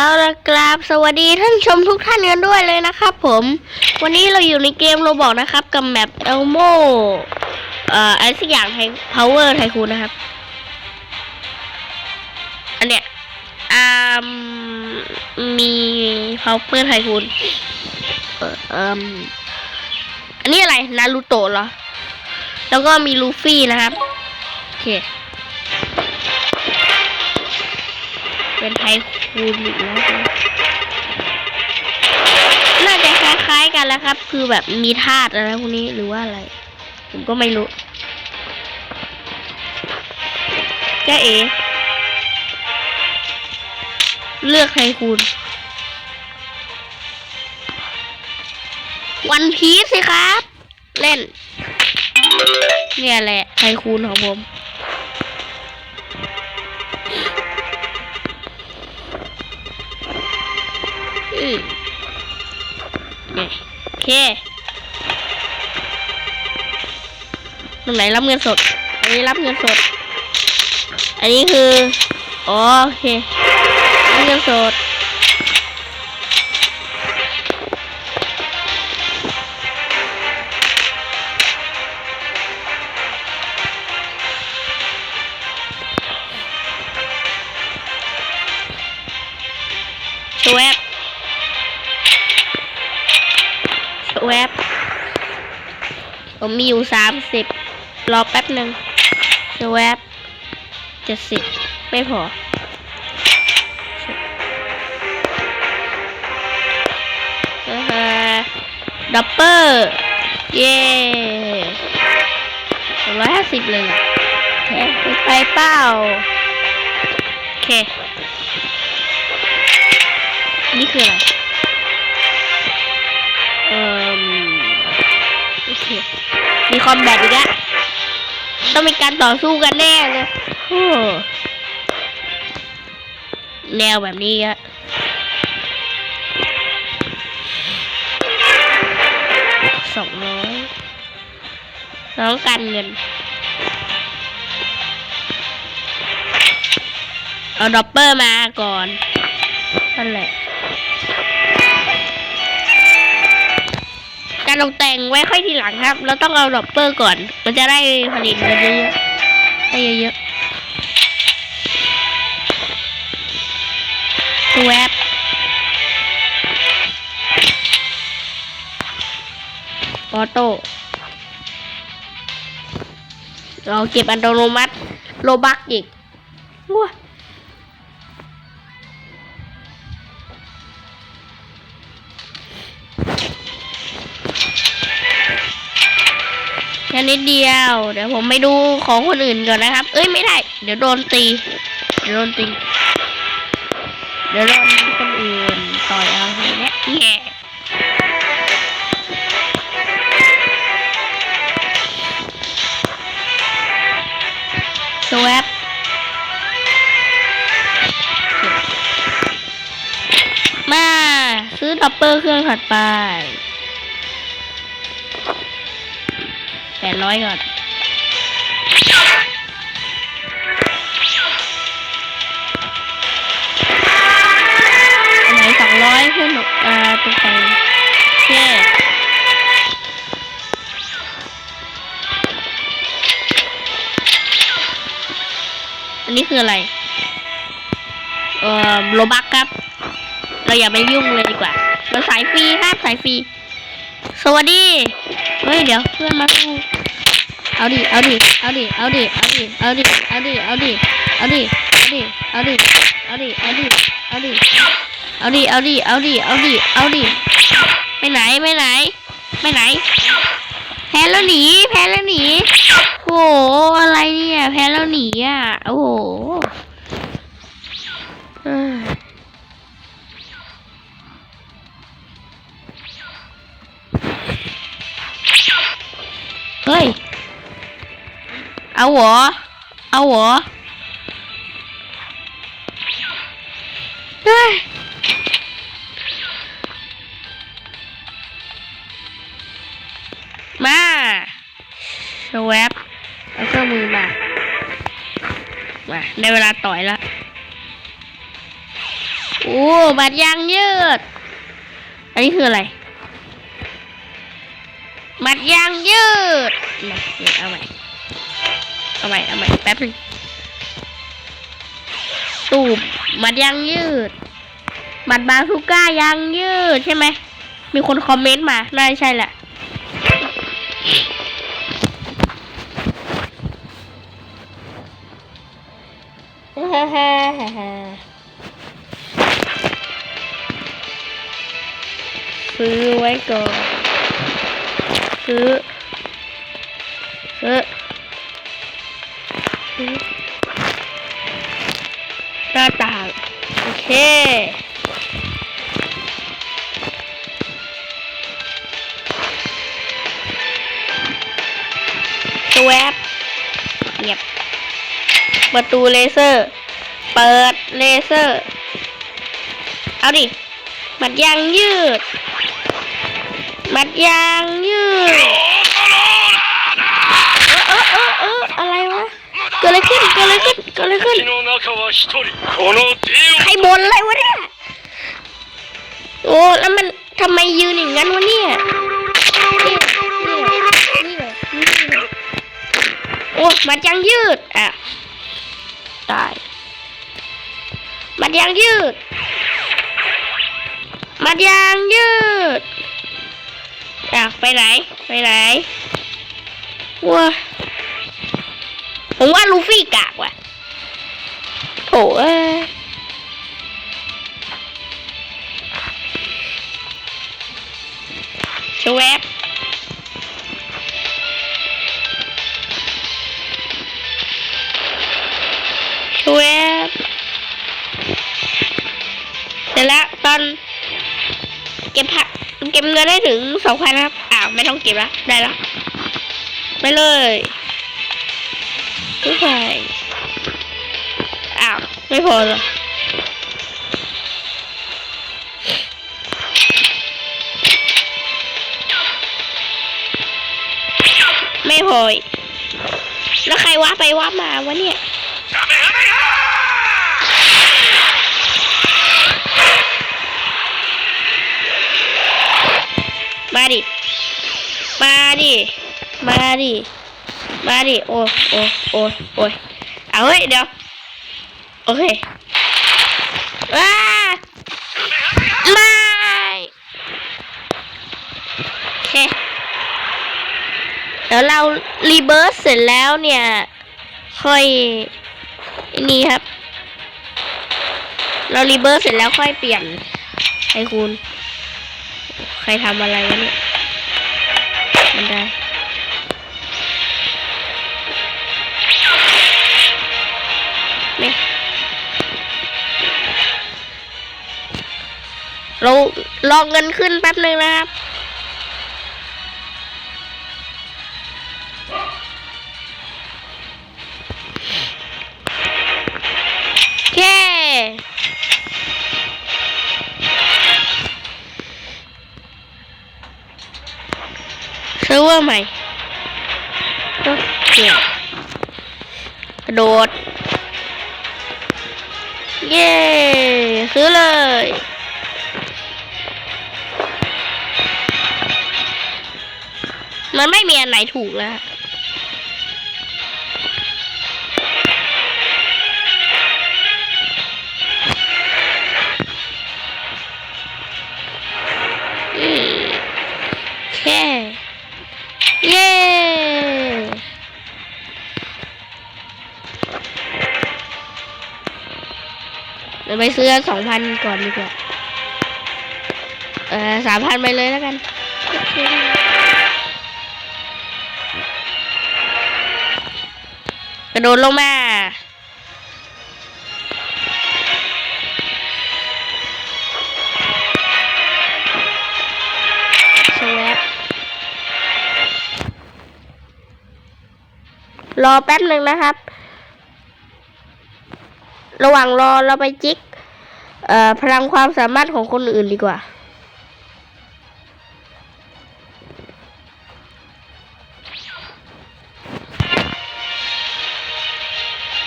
เอาละกราบสวัสดีท่านชมทุกท่านกันด้วยเลยนะครับผม วันนี้เราอยู่ในเกมโรบอกนะครับ กับแมปเอลโมเอ่ออะไรสักอย่างไทย power ไทคูนนะครับ อันเนี้ยอ่ามี power ไทคูนเอ่ออันนี้อะไรนารูโตะเหรอ แล้วก็มีลูฟี่นะครับ โอเค เป็นไทคู นอีกแล้วครับน่าจะคล้ายๆกันแล้วครับ คือแบบมีธาตุอะไรพวกนี้หรือว่าอะไร ผมก็ไม่รู้แจ้าเอ เลือกไทคูนวันพีซสิครับ เล่น เนี่ยแหละไทคูนของผม เคตรงไหนรับเงินสด อันนี้รับเงินสด อันนี้คืออ๋อโอเครับเงินสดชวบ ชวบผมมีอยู่สามสิบรอแป๊บหนึ่งชวบเจ็ดสิบไม่พอดับเบิลเย้สองร้อยห้าสิบเลยเหรอโอเคไปเป้าโอเค นี่คืออะไร เค มีคอมแบทอีกแล้วต้องมีการต่อสู้กันแน่เลยโอ้แนวแบบนี้อะสองร้อยน้องการเงิน เอาดอปเปอร์มาก่อนนั่นแหละ การตกแต่งไว้ค่อยทีหลังครับ เราต้องเอาดอปเปอร์ก่อน มันจะได้ผลิตเงินเยอะๆได้เยอะๆสวบออโต้เราเก็บอัตโนมัติโลบักอีกว้า ค่นิดเดียว เดี๋ยวผมไปดูของคนอื่นก่อนนะครับ เอ้ยไม่ได้ เดี๋ยวโดนตี เดี๋ยวโดนตี เดี๋ยวโดนคนอื่นต่อยเอาเนี้ยแง่สวบมาซื้อดับเบิลเครื่องถัดไป ดร้อยก่อนอันไหนสองร้อยขึ้นอ่าตรงไปโอเคอันนี้คืออะไร เอ่อโลบักครับ เราอย่าไปยุ่งเลยดีกว่า เราสายฟรีครับสายฟรีสวัสดี เฮ้ย เดี๋ยวเพื่อนมาสู้ เอาดิเอาดิเอาดิ เอาดิ เอาดิ เอาดิ เอาดิ เอาดิ เอาดิ เอาดิ เอาดิ เอาดิ เอาดิ เอาดิ เอาดิ เอาดิ เอาดิ เอาดิ เอาดิ ไปไหน ไปไหน ไปไหน แพ้แล้วหนี แพ้แล้วหนี โอ้โห อะไรเนี่ย แพ้แล้วหนีอะ โอ้โห เอาเหรอเอาเหรอเฮ้ยมาสวบเอาเครื่องมือมา มาได้เวลาต่อยแล้ว โอ้บัตรยางยืด อันนี้คืออะไรบัตรยางยืดมาเนี่ยเอาใหม่ เอาใหม่เอาใหม่แป๊บนึงตูบบัตรยางยืดบัตรบาซูก้ายางยืดใช่ไหม มีคนคอมเมนต์มา น่าใช่แหละฮ่าฮ่าฮ่าฮ่าซื้อไว้ก่อนซื้อซื้อ ตูแอปเงียบประตูเลเซอร์ เปิดเลเซอร์ เอาดิ มัดยางยืด มัดยางยืด เออเออเอออะไรวะ เกิดอะไรขึ้น เกิดอะไรขึ้น เกิดอะไรขึ้นใครบ่นอะไรวะเนี่ย โอ้ แล้วมันทำไมยืนอย่างนั้นวะเนี่ย มัดยางยืด อะ ตาย มัดยางยืด มัดยางยืด อะ ไปไหน ไปไหนว้าผมว่าลูฟี่กากว่ะโถเอ้ยชวบ ชวบเสร็จแล้วตอนเก็บผักเก็บเงินได้ถึงสองพันครับ อ้าว ไม่ต้องเก็บละได้แล้วไปเลยไม่ใช่อ้าว ไม่พอเหรอไม่พอแล้วใครว่าไปว่ามา วะเนี่ย มาดิ มาดิ มาดิ มาดิ โอ้โอ้โอ้โอ้ยเอาเฮ้ยเดี๋ยว โอเคว้าไม่โอเคเดี๋ยวเรารีเบิร์สเสร็จแล้วเนี่ย ค่อยนี่ครับ เรารีเบิร์สเสร็จแล้วค่อยเปลี่ยนให้คุณ ใครทำอะไรวะเนี่ยมันได้ไม่เราลองเงินขึ้นแป๊บหนึ่งนะครับ ใหม่ก็เกี่ยวกระโดด เย้ ซื้อเลย มันไม่มีอันไหนถูกแล้ว ไปซื้อสองพันก่อนดีกว่า เออสามพันไปเลยแล้วกัน กระโดดลงมาสวรอแป๊บหนึ่งนะครับ ระหว่างรอเราไปจิก เอ่อพลังความสามารถของคนอื่นดีกว่า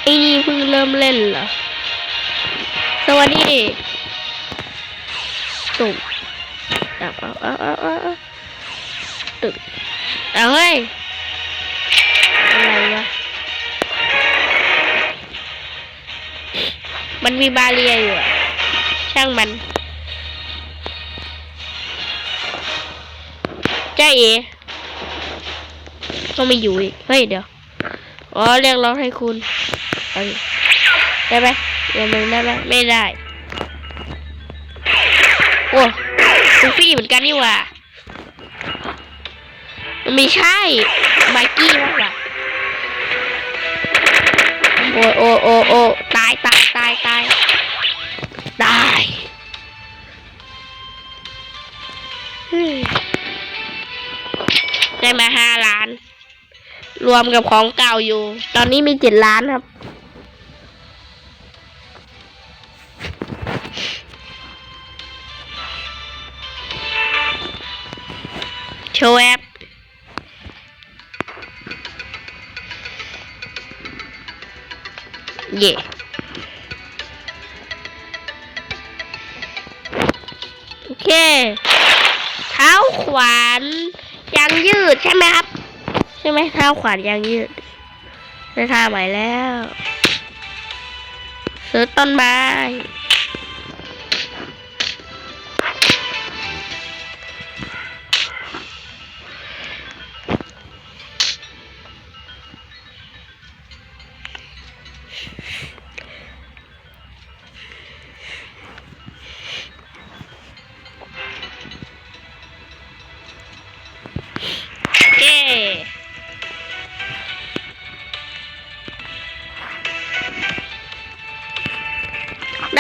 ไอ้นี่เพิ่งเริ่มเล่นเหรอ สวัสดีสุ่มเอาเอาเอาเอาเอาเอาตึกเอาเฮ้ยอะไรวะ มันมีบาเรียอยู่อะ ช่างมันจ้าเอก็ไม่อยู่อีก เฮ้ยเดี๋ยว อ๋อเรียกร้องให้คุณ ได้ไหมเดี๋ยวมึงได้ไหมไม่ได้ โอ้ลูฟี่เหมือนกันนี่หว่ามันไม่ใช่ไมกี้มากกว่าโอ้โอ้โอ้โอ้ มาห้าล้าน รวมกับของเก่าอยู่ ตอนนี้มีเจ็ดล้านครับ โชว์แอปเย่โอเค เท้าขวาน ยางยืดใช่ไหมครับ ใช่ไหมเท้าขวานยางยืดได้ท่าใหม่แล้วซื้อต้นไม้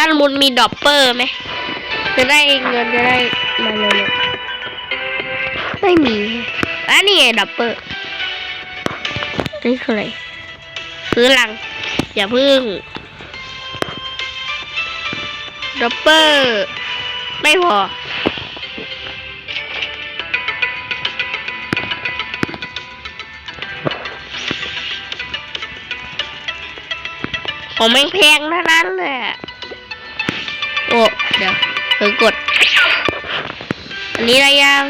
ด้านบนมีดอปเปอร์ไหมจะได้เงินจะได้มาเร็วๆไม่มีอันนี้ไงดอปเปอร์นี่คืออะไรซื้อลัง อย่าพึ่งดอปเปอร์ ไม่พอของแม่งแพงเท่านั้นเลย อะโอ้เดี๋ยวเพิ่งกด อันนี้อะยัง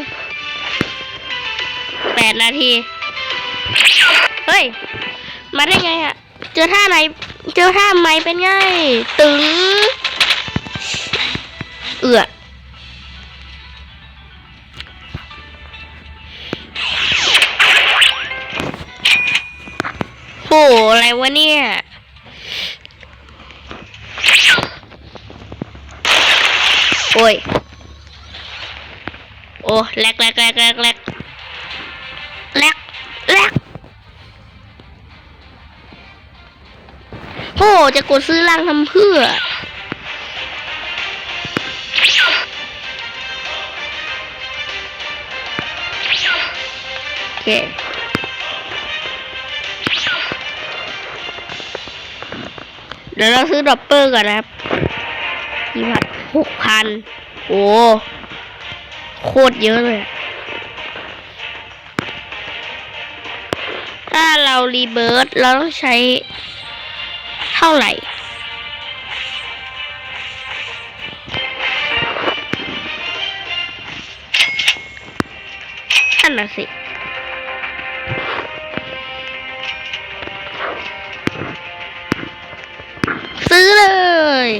แปดนาที เฮ้ย มาได้ไงอะเจอท่าไหน เจอท่าใหมเป็นไง ตึง เอือโหอะไรวะเนี่ย โอ้ย โอ้แลกแลกแลกแลกแลกแลกแลกโอ้จะกดซื้อรังทำเพื่อ โอเคเดี๋ยวเราซื้อดอปเปอร์ก่อนนะครับ หกพันโอ้โคตรเยอะเลย ถ้าเรารีเบิร์ตเราต้องใช้เท่าไหร่นั่นน่ะสิซื้อเลย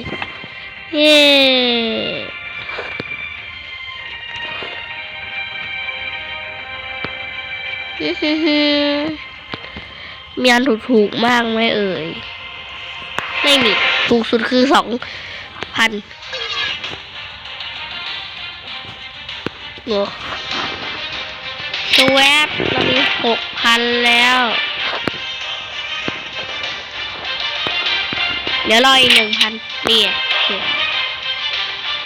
เย้ มีอันถูกๆมากไหมเอ่ย ไม่มี ถูกสุดคือสองพันโอ้สวบเรามีหกพันแล้ว เดี๋ยวรออีกหนึ่งพันนี่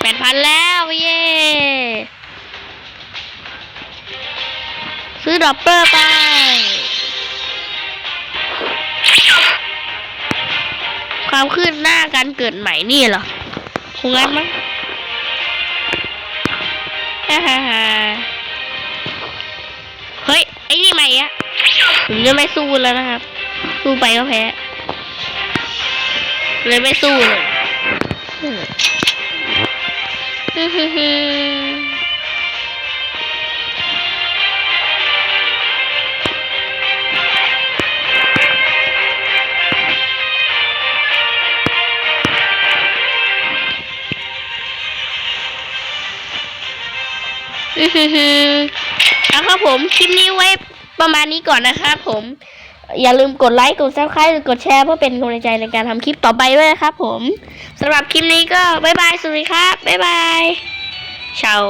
แปดพันแล้ว เย้ ซื้อดอปเปอร์ไปความคืบหน้าการเกิดใหม่นี่เหรอ คงงั้นมั้งฮ่าฮ่าเฮ้ย ไอ้นี่ใหม่อะผมจะไม่สู้แล้วนะครับ สู้ไปก็แพ้ เลยไม่สู้เลย ฮึฮึฮึอือฮึฮึแล้วครับผมคลิปนี้ไว้ประมาณนี้ก่อนนะครับผม อย่าลืมกดไลค์ กดซับสไครต์กดแชร์เพื่อเป็นกำลังใจในการทำคลิปต่อไปด้วยนะครับผมสำหรับคลิปนี้ก็บ๊ายบาย สวัสดีครับ บ๊ายบายชาว